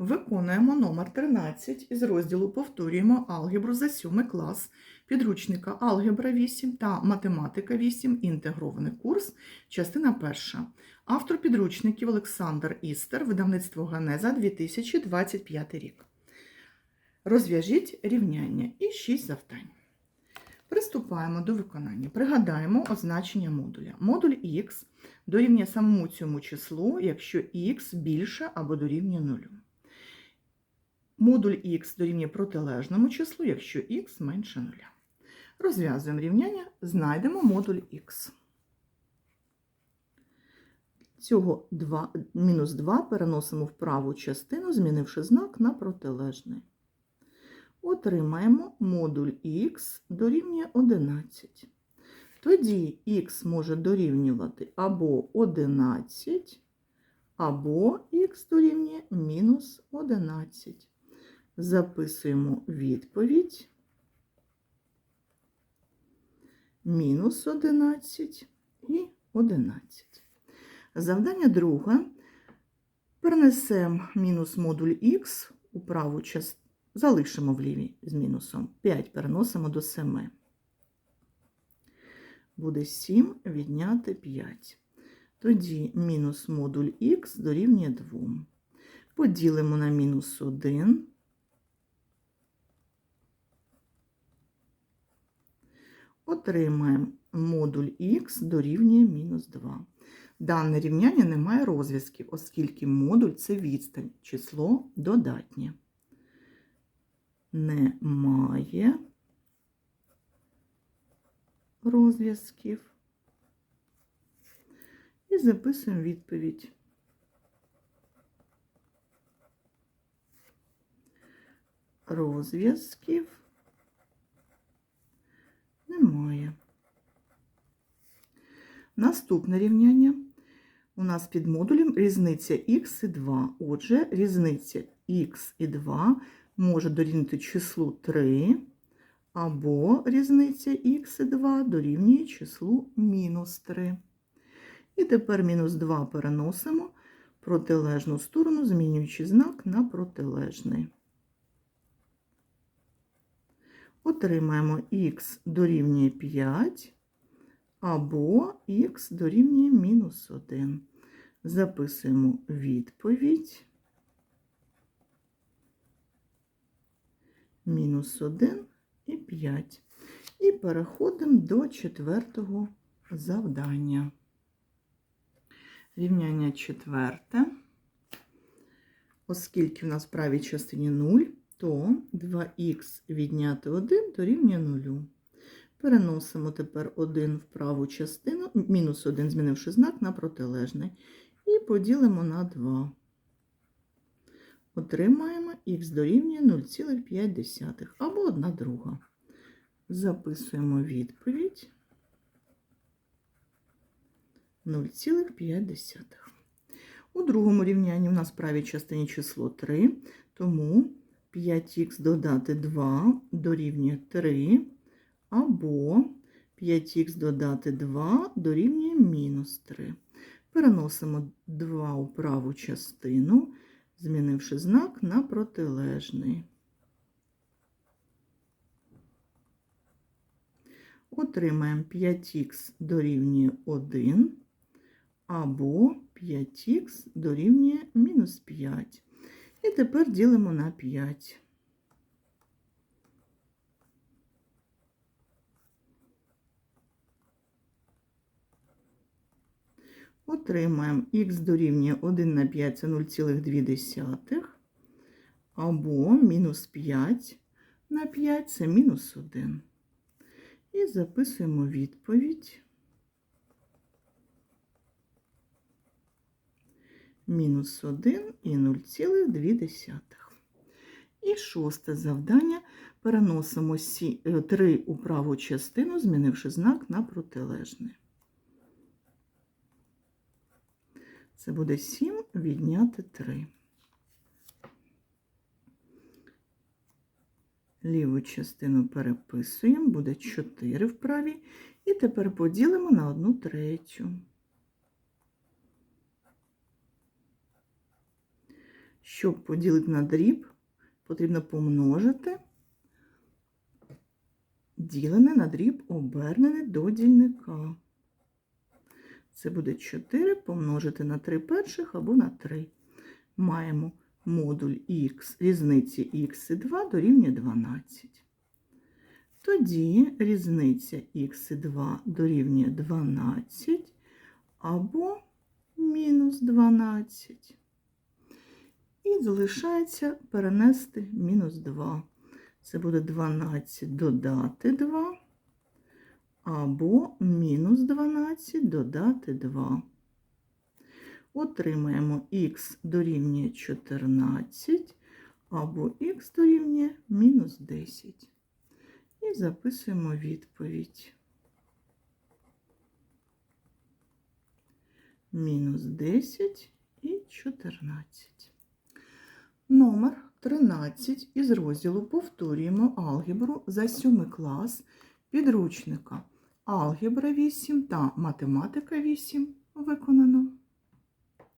Виконуємо номер 13 із розділу Повторюємо алгебру за 7 клас підручника Алгебра 8 та Математика 8. Інтегрований курс. Частина перша. Автор підручників Олександр Істер, видавництво Ганеза 2025 рік. Розв'яжіть рівняння і 6 завдань. Приступаємо до виконання. Пригадаємо означення модуля. Модуль х дорівнює самому цьому числу, якщо х більше або дорівнює 0. Модуль х дорівнює протилежному числу, якщо х менше 0. Розв'язуємо рівняння, знайдемо модуль х. Цього 2, мінус 2 переносимо в праву частину, змінивши знак на протилежний. Отримаємо модуль х дорівнює 11. Тоді х може дорівнювати або 11, або х дорівнює мінус 11. Записуємо відповідь. Мінус 11 і 11. Завдання друге. Перенесемо мінус модуль х у праву частину. Залишимо в лівій з мінусом. 5 переносимо до 7. Буде 7 відняти 5. Тоді мінус модуль х дорівнює 2. Поділимо на мінус 1. Отримаємо модуль х дорівнює мінус 2. Дане рівняння не має розв'язків, оскільки модуль це відстань, число додатнє немає розв'язків. І записуємо відповідь. Розв'язків немає. Наступне рівняння у нас під модулем різниця х і 2. Отже, різниця х і 2 може дорівнювати числу 3, або різниця х і 2 дорівнює числу мінус 3. І тепер мінус 2 переносимо протилежну сторону, змінюючи знак на протилежний. Отримаємо х дорівнює 5, або х дорівнює мінус 1. Записуємо відповідь. мінус 1 і 5. І переходимо до четвертого завдання. Рівняння четверте. Оскільки в нас в правій частині 0, то 2х відняти 1 дорівнює 0. Переносимо тепер 1 в праву частину, мінус 1, змінивши знак на протилежний, і поділимо на 2 отримаємо х дорівнює 0,5 або 1 друга. Записуємо відповідь 0,5. У другому рівнянні у нас в правій частині число 3, тому 5х додати 2 дорівнює 3, або 5х додати 2 дорівнює мінус 3. Переносимо 2 у праву частину змінивши знак на протилежний. Отримаємо 5х дорівнює 1 або 5х дорівнює мінус 5. І тепер ділимо на 5. Отримаємо х дорівнює 1 на 5 це 0,2, або мінус 5 на 5 це мінус 1. І записуємо відповідь. Мінус 1 і 0,2. І шосте завдання. Переносимо 3 у праву частину, змінивши знак на протилежний. Це буде 7 відняти 3. Ліву частину переписуємо, буде 4 в правій. І тепер поділимо на 1 третю. Щоб поділити на дріб, потрібно помножити ділене на дріб обернене до дільника. Це буде 4 помножити на 3 перших або на 3. Маємо модуль х, різниці х і 2 дорівнює 12. Тоді різниця х і 2 дорівнює 12 або мінус 12. І залишається перенести мінус 2. Це буде 12 додати 2 або мінус 12 додати 2. Отримаємо х дорівнює 14 або х дорівнює мінус 10. І записуємо відповідь. Мінус 10 і 14. Номер 13 із розділу повторюємо алгебру за 7 клас підручника Алгебра 8 та математика 8 виконано.